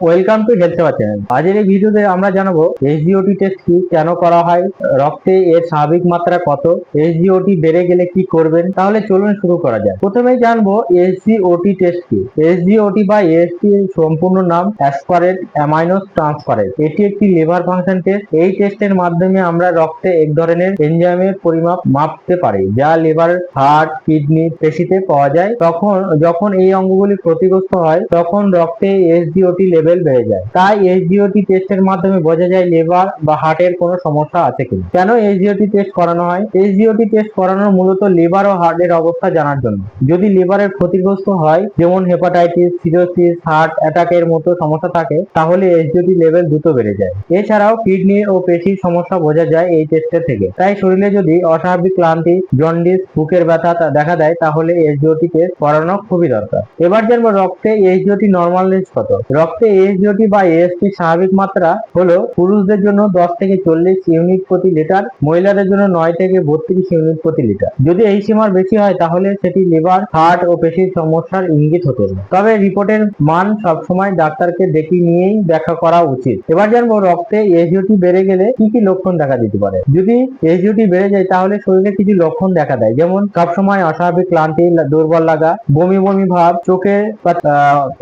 Welcome to health Seba channel আজকের এই ভিডিওতে আমরা জানাব এসজিওটি টেস্ট কি, কেন করা হয়, রক্তে এর স্বাভাবিক মাত্রা কত এসজিওটি বেড়ে গেলে কি করবেন, তাহলে চলুন শুরু করা যাক। প্রথমেই জানব এসজিওটি টেস্ট কি। এসজিওটি বা এএসটি সম্পূর্ণ নাম অ্যাসপারেট অ্যামাইনোস ট্রান্সফারেট এটি একটি লিভার ফাংশন টেস্ট এই টেস্টের মাধ্যমে আমরা রক্তে এক ধরনের এনজাইমের পরিমাপ মাপতে পারি, যা লিভার হার্ট কিডনি পেশিতে পাওয়া যায়। তখন, যখন এই অঙ্গগুলি ক্ষতিগ্রস্ত হয়, তখন রক্তে এসডিওটি লেভেল বেড়ে যায়। তাই এসডিওটি টেস্টের মাধ্যমে বোঝা যায় লিভার বা হার্টের কোনো সমস্যা আছে কিনা। কেন এসডিওটি টেস্ট করানো হয়? এসডিওটি টেস্ট করানোর মূলত লিভার ও হার্টের অবস্থা জানার জন্য। যদি লিভারের ক্ষতিগ্রস্ত হয়, যেমন হেপাটাইটিস সিরোসিস হার্ট অ্যাটাকের মতো সমস্যা থাকে, তাহলে এসডিওটি লেভেল দ্রুত বেড়ে যায়। এছাড়াও কিডনি ও পেশির সমস্যা বোঝা যায় এই টেস্টের থেকে। তাই শরীরে যদি অস্বাভাবিক ক্লান্তি জন্ডিস বুকের ব্যথা দেখা দেয়, তাহলে এসডিওটি টেস্ট করানো খুবই দরকার। এবার জানব রক্তে এইচডিওটি নর্মাল রেঞ্জ কত? রক্তে এইচডিওটি বা এএসটি স্বাভাবিক মাত্রা হলো পুরুষদের জন্য দশ থেকে চল্লিশ ইউনিট প্রতি লিটার, মহিলাদের জন্য নয় থেকে বত্রিশ ইউনিট প্রতি লিটার। যদি এই সীমার বেশি হয়, তাহলে সেটি লিভার, হার্ট ও পেশির সমস্যার ইঙ্গিত হতে তবে রিপোর্টের মান সবসময় ডাক্তারকে দেখে নিয়েই ব্যাখ্যা করা উচিত। এবার জানব রক্তে এসডিওটি বেড়ে গেলে কি কি লক্ষণ দেখা দিতে পারে। যদি এসডিওটি বেড়ে যায়, তাহলে শরীরে কিছু লক্ষণ দেখা দেয়। যেমন সবসময় অস্বাভাবিক ক্লান্তি, দুর্বল লাগা, বমি বমি ভাব, চোখে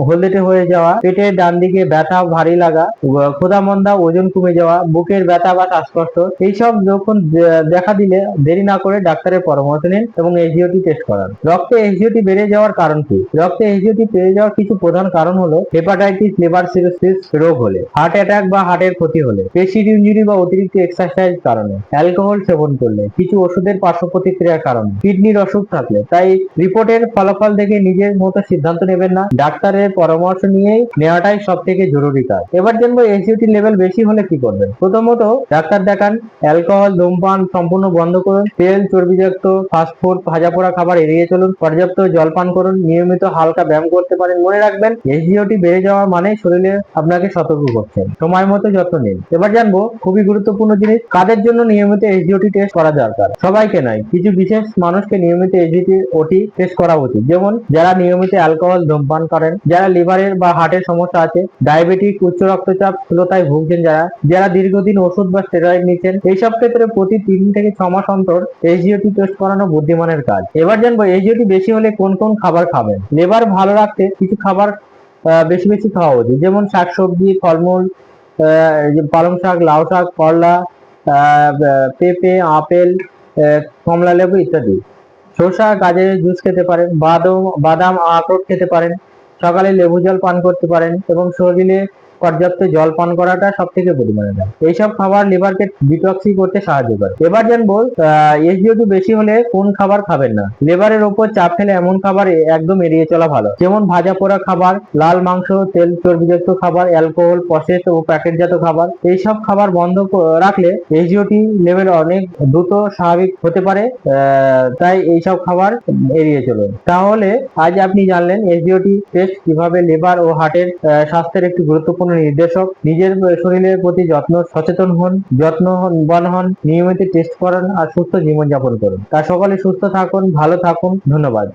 হলদেটে হয়ে যাওয়া, পেটের ডান দিকে ব্যথা ভারী লাগা ক্ষুধা মন্দা, ওজন কমে যাওয়া, বুকের ব্যথা বা শ্বাসকষ্ট, এইসব দে- দেখা দিলে দেরি না করে ডাক্তারের পরামর্শ নিন এবং এসডিওটি টেস্ট করান। রক্তে এসডিওটি বেড়ে যাওয়ার কারণ কি? রক্তে এসডিওটি বেড়ে যাওয়ার কিছু প্রধান কারণ হলো হেপাটাইটিস, লিভার সিরোসিস রোগ হলে, হার্ট অ্যাটাক বা হার্টের ক্ষতি হলে, পেশির ইঞ্জুরি বা অতিরিক্ত এক্সারসাইজ কারণে, অ্যালকোহল সেবন করলে, কিছু ওষুধের পার্শ্ব প্রতিক্রিয়ার কারণে। কিডনির অসুখ থাকলে, তাই রিপোর্টের ফলাফল দেখে নিজের মতো সিদ্ধান্ত নেবেন না। ডাক্তারের পরামর্শ নিয়েই নেওয়াটাই সব থেকে জরুরি কাজ। এবার জানব এসিওটি লেভেল বেশি হলে কি করবেন? প্রথমত ডাক্তার দেখান অ্যালকোহল ধূমপান সম্পূর্ণ বন্ধ করুন, তেল, চর্বিযুক্ত ফাস্টফুড ভাজা পোড়া খাবার এড়িয়ে চলুন, পর্যাপ্ত জল পান করুন, নিয়মিত হালকা ব্যায়াম করতে পারেন, মনে রাখবেন এসিওটি বেড়ে যাওয়া মানে শরীরে আপনাকে সতর্ক করছেন। সময় মতো যত্ন নিন। এবার জানব খুবই গুরুত্বপূর্ণ জিনিস, কাদের জন্য নিয়মিত এসডিওটি টেস্ট করা দরকার? সবাইকে নয়, কিছু বিশেষ মানুষকে নিয়মিত এসডিওটি ওটি টেস্ট করা উচিত। যেমন যারা নিয়মিত অ্যালকোহল ধূমপান করেন, যারা লিভারের বা হার্টের সমস্যা আছে ডায়াবেটিক উচ্চ রক্তচাপ স্থূলতায় ভুগছেন যারা যারা দীর্ঘদিন ওষুধ বা স্টেরয়েড নিচ্ছেন, এইসব ক্ষেত্রে প্রতি তিন থেকে ছ মাস অন্তর এসজিওটি টেস্ট করানো বুদ্ধিমানের কাজ। এবার জানব এসজিওটি বেশি হলে কোন কোন খাবার খাবেন? লিভার ভালো রাখতে কিছু খাবার বেশি বেশি খাওয়া উচিত। যেমন শাকসবজি, ফলমূল পালং শাক, লাউ শাক, করলা পেঁপে, আপেল কমলা লেবু ইত্যাদি। শসা, গাজরের জুস খেতে পারেন, বাদাম বাদাম, আখরোট খেতে পারেন। সকালে লেবু জল পান করতে পারেন এবং শরীরে পর্যাপ্ত জল পান করাটা সব থেকে বুদ্ধিমানের কাজ এইসব খাবার লিভারকে ডিটক্সি করতে সাহায্য করে। এবার জানব এসডিওটি বেশি হলে কোন খাবার খাবেন না? লিভারের ওপর চাপ ফেলে এমন খাবার একদম এড়িয়ে চলা ভালো। যেমন ভাজা পোড়া খাবার, লাল মাংস, তেল চর্বিযুক্ত খাবার অ্যালকোহল প্রসেস ও প্যাকেটজাত খাবার, এইসব খাবার বন্ধ রাখলে এসডিওটি লেভেল অনেক দ্রুত স্বাভাবিক হতে পারে তাই এইসব খাবার এড়িয়ে চলুন। তাহলে আজ আপনি জানলেন এসডিওটি টেস্ট কীভাবে লিভার ও হার্টের স্বাস্থ্যের একটি গুরুত্বপূর্ণ নির্দেশক নিজের শরীরের প্রতি যত্ন, সচেতন হন যত্নবান হন নিয়মিত টেস্ট করান আর সুস্থ জীবনযাপন করুন। তা সকলে সুস্থ থাকুন, ভালো থাকুন, ধন্যবাদ।